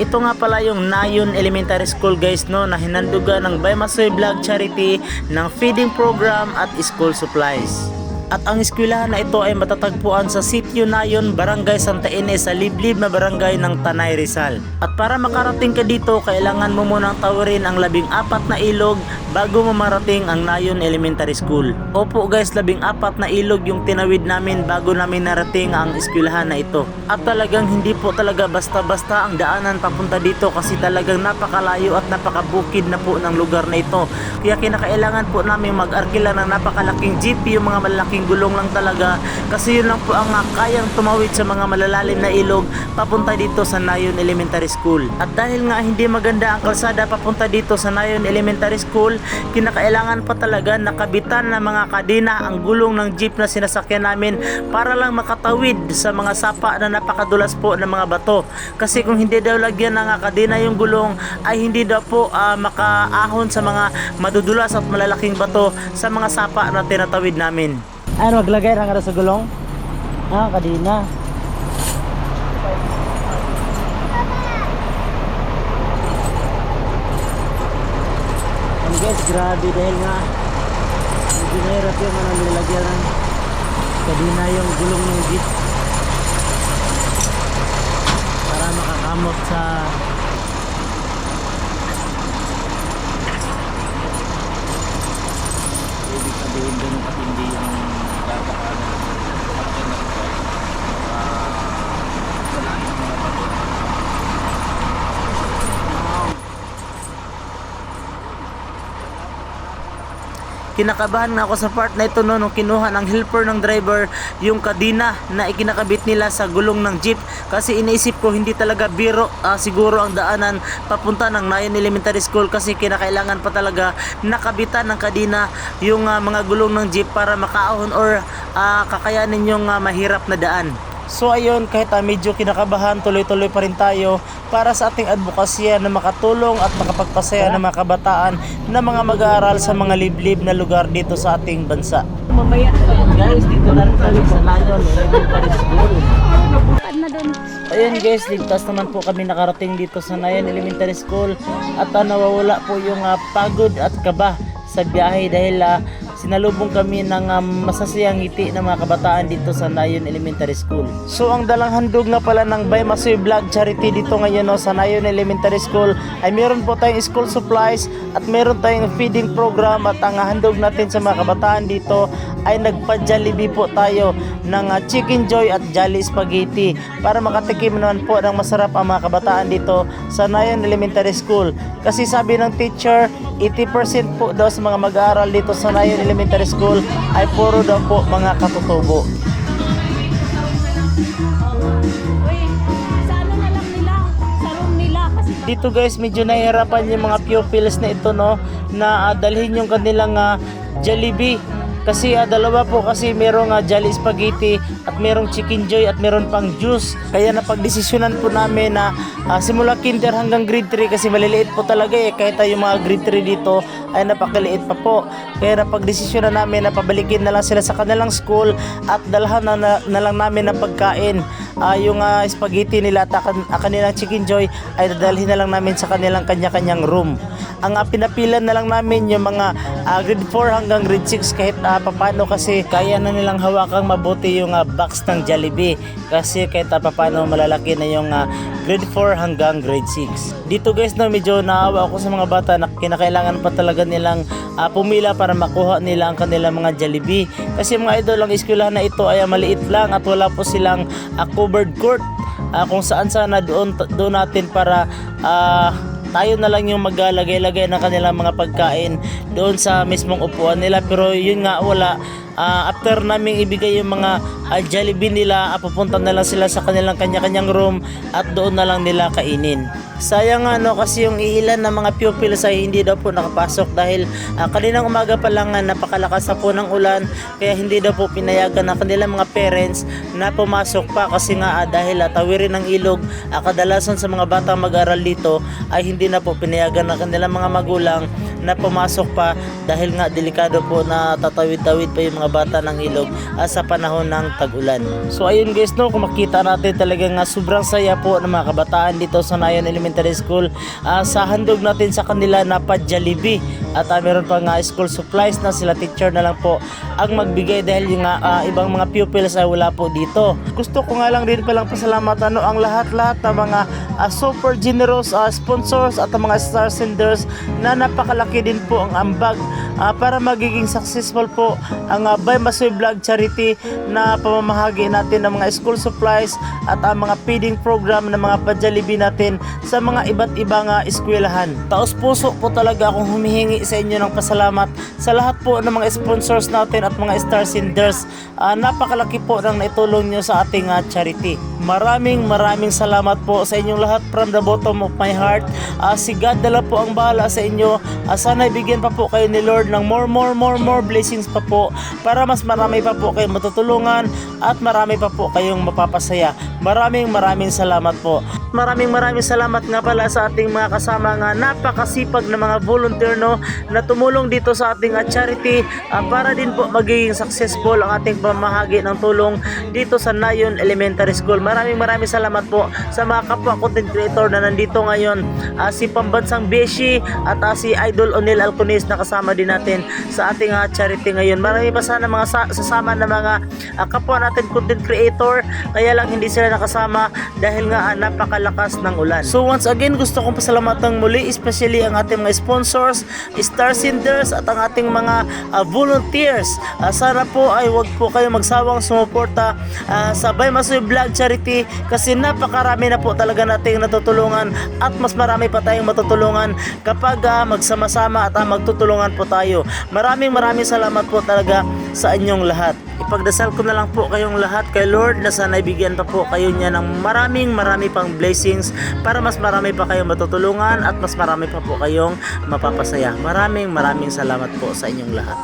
Ito nga pala yung Nayon Elementary School guys no na hinandugan ng Baymasoy Vlog Charity ng feeding program at school supplies. At ang eskwelahan na ito ay matatagpuan sa Sitio Nayon, Barangay Santa Ines sa liblib na barangay ng Tanay Rizal. At para makarating ka dito, kailangan mo munang tawirin ang labing apat na ilog bago mo marating ang Nayon Elementary School. Opo guys, labing apat na ilog yung tinawid namin bago namin narating ang eskwelahan na ito. At talagang hindi po talaga basta-basta ang daanan papunta dito kasi talagang napakalayo at napakabukid na po ng lugar na ito. Kaya kinakailangan po namin mag-arkila ng napakalaking jeep, yung mga malalaking gulong lang talaga kasi yun lang po ang ah, kayang tumawid sa mga malalalim na ilog papunta dito sa Nayon Elementary School. At dahil nga hindi maganda ang kalsada papunta dito sa Nayon Elementary School, kinakailangan pa talaga nakabitan ng mga kadena ang gulong ng jeep na sinasakyan namin para lang makatawid sa mga sapa na napakadulas po ng mga bato. Kasi kung hindi daw lagyan ng kadena yung gulong ay hindi daw po ah, makaahon sa mga madudulas at malalaking bato sa mga sapa na tinatawid namin. Ano, maglagay lang sa gulong? Ah, kadina. Ang guys, grabe dahil nga medyo nahirap yung ano nilalagyan ng kadina yung gulong ng jeep para makakamot sa ibig sabihin doon yung katindi yung dadaanan malaki na ito salain ng mga bato kinakabahan nga ako sa part na ito no nung kinuha ng helper ng driver yung kadina na ikinakabit nila sa gulong ng jeep. Kasi iniisip ko hindi talaga biro ah, siguro ang daanan papunta ng Nayon Elementary School kasi kinakailangan pa talaga nakabitan ng kadina yung ah, mga gulong ng jeep para makaahon or ah, kakayanin yung ah, mahirap na daan So ayun, kahit ah, medyo kinakabahan, tuloy-tuloy pa rin tayo para sa ating advokasya na makatulong at makapagpasaya ng mga kabataan na mga mag-aaral sa mga liblib na lugar dito sa ating bansa. Mamaya. Guys, dito na rin tayo sa Nayon Elementary School. Paano na doon? Ayun guys, ligtas naman po kami nakarating dito sa Nayon Elementary School at ah, nawawala po yung ah, pagod at kaba sa biyahe dahil ah, sinalubong kami ng ah, masasayang ngiti ng mga kabataan dito sa Nayon Elementary School. So ang dalang handog nga pala ng Baymasoy Vlog Charity dito ngayon no, sa Nayon Elementary School ay meron po tayong school supplies at meron tayong feeding program at ang handog natin sa mga kabataan dito ay nagpa-Jollibee po tayo ng ah, Chicken Joy at Jolly Spaghetti para makatikim naman po ng masarap ang mga kabataan dito sa Nayon Elementary School. Kasi sabi ng teacher, 80% po daw sa mga mag-aaral dito sa Nayon Elementary School ay puro daw po mga katutubo. Dito guys, medyo nahihirapan yung mga pupils na ito no na ah, dalhin yung kanilang ah, Jollibee. Kasi ah, dalawa po kasi merong uh, Jolly Spaghetti at merong Chicken Joy at meron pang juice. Kaya napagdesisyonan po namin na ah, simula kinder hanggang grade 3 kasi maliliit po talaga eh. Kahit tayo mga grade 3 dito ay napakaliit pa po. Kaya napagdesisyonan namin na pabalikin na lang sila sa kanilang school at dalhan na, na, na lang namin ng pagkain. Ah, yung ah, spaghetti nila at ang ang kanilang chicken joy ay dadalhin na lang namin sa kanilang kanya-kanyang room. Ang uh, pinapilan na lang namin yung mga ah, grade 4 hanggang grade 6 kahit uh, papano kasi kaya na nilang hawakang mabuti yung ah, box ng Jollibee kasi kahit uh, papano malalaki na yung ah, grade 4 hanggang grade 6. Dito guys no medyo naawa ako sa mga bata na kinakailangan pa talaga nilang ah, pumila para makuha nila ang kanilang mga Jollibee kasi mga idol ang eskwelahan na ito ay ah, maliit lang at wala po silang ah, covered court Ah, kung saan sana doon doon natin para ah, tayo na lang yung maglagay-lagay ng kanilang mga pagkain doon sa mismong upuan nila. Pero yun nga wala Ah, after naming ibigay yung mga ah, Jollibee nila ah, pupunta na lang sila sa kanilang kanya-kanyang room at doon na lang nila kainin. Sayang nga no kasi yung iilan ng mga pupils ay hindi daw po nakapasok dahil ah, kaninang umaga pa lang ah, napakalakas na po ng ulan kaya hindi daw po pinayagan ng kanilang mga parents na pumasok pa kasi nga ah, dahil ah, tawirin ng ilog ah, kadalasan sa mga batang mag-aral dito ay hindi na po pinayagan ng kanilang mga magulang na pumasok pa dahil nga delikado po na tatawid-tawid pa yung mga bata ng ilog ah, sa panahon ng tag-ulan. So ayun guys no, kung makita natin talaga nga sobrang saya po ng mga kabataan dito sa Nayon Elementary School ah, sa handog natin sa kanila na pa-Jollibee at ah, meron pa nga school supplies na sila teacher na lang po ang magbigay dahil yung ah, ibang mga pupils ay wala po dito. Gusto ko nga lang din palang pasalamat ano ang lahat-lahat ng mga ah, super generous ah, sponsors at ang mga star senders na napakalaki din po ang ambag ah, para magiging successful po ang uh, By Masoy Vlog Charity na pamamahagi natin ng mga school supplies at ang mga feeding program ng mga pajalibi natin sa mga iba't ibang uh, eskwelahan. Taos puso po talaga akong humihingi sa inyo ng pasalamat sa lahat po ng mga sponsors natin at mga star senders. Ah, napakalaki po ng naitulong nyo sa ating ah, charity. Maraming maraming salamat po sa inyong lahat from the bottom of my heart. Ah, si God dala po ang bahala sa inyo. Ah, sana ibigyan pa po kayo ni Lord ng more more more more blessings pa po para mas marami pa po kayong matutulungan at marami pa po kayong mapapasaya. Maraming maraming salamat po. Maraming maraming salamat nga pala sa ating mga kasama nga napakasipag na mga volunteer no na tumulong dito sa ating ah, charity ah, para din po magiging successful ang ating pamahagi ng tulong dito sa Nayon Elementary School. Maraming maraming salamat po sa mga kapwa content creator na nandito ngayon. Ah, si Pambansang Beshi at ah, si Idol Onel Alconis na kasama din natin sa ating ah, charity ngayon. Marami pa sana mga sa- sasama na mga ah, kapwa natin content creator kaya lang hindi sila nakasama dahil nga ah, napakalakas ng ulan. So once again gusto kong pasalamatan muli especially ang ating mga sponsors, star senders at ang ating mga ah, volunteers. Ah, sana po ay wag po kayo magsawang sumuporta ah, sa Bay Masoy Vlog Charity kasi napakarami na po talaga nating natutulungan at mas marami pa tayong matutulungan kapag ah, magsama-sama at ah, magtutulungan po tayo. Maraming maraming salamat po talaga sa inyong lahat. Ipagdasal ko na lang po kayong lahat kay Lord na sana ibigyan pa po kayo niya ng maraming marami pang blessings para mas marami pa kayong matutulungan at mas marami pa po kayong mapapasaya. Maraming maraming salamat po sa inyong lahat.